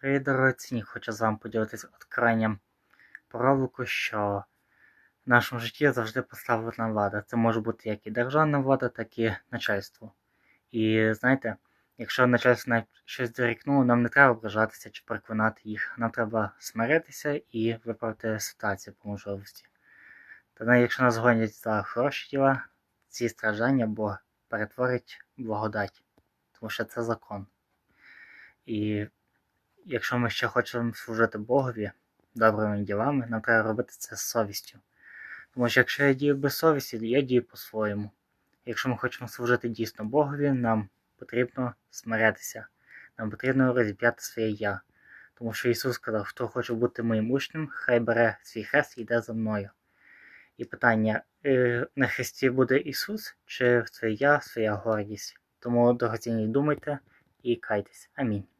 Привіт, дорогоцінні! Хочу з вами поділитися відкриттям проволоку, що в нашому житті завжди поставлена влада. Це може бути як і державна влада, так і начальство. І знаєте, якщо начальство щось дорікнуло, нам не треба ображатися чи переконати їх. Нам треба смиритися і виправити ситуацію по можливості. Та якщо нас гонять за хороші діла, ці страждання Бог перетворить благодать, тому що це закон. І якщо ми ще хочемо служити Богові добрими ділами, нам треба робити це з совістю. Тому що якщо я дію без совісті, я дію по-своєму. Якщо ми хочемо служити дійсно Богові, нам потрібно смирятися, нам потрібно розіп'яти своє я. Тому що Ісус сказав, хто хоче бути моїм учнем, хай бере свій хрест і йде за мною. І питання: е, на хресті буде Ісус, чи це я, своя гордість? Тому дорогоцінні думайте і кайтесь. Амінь.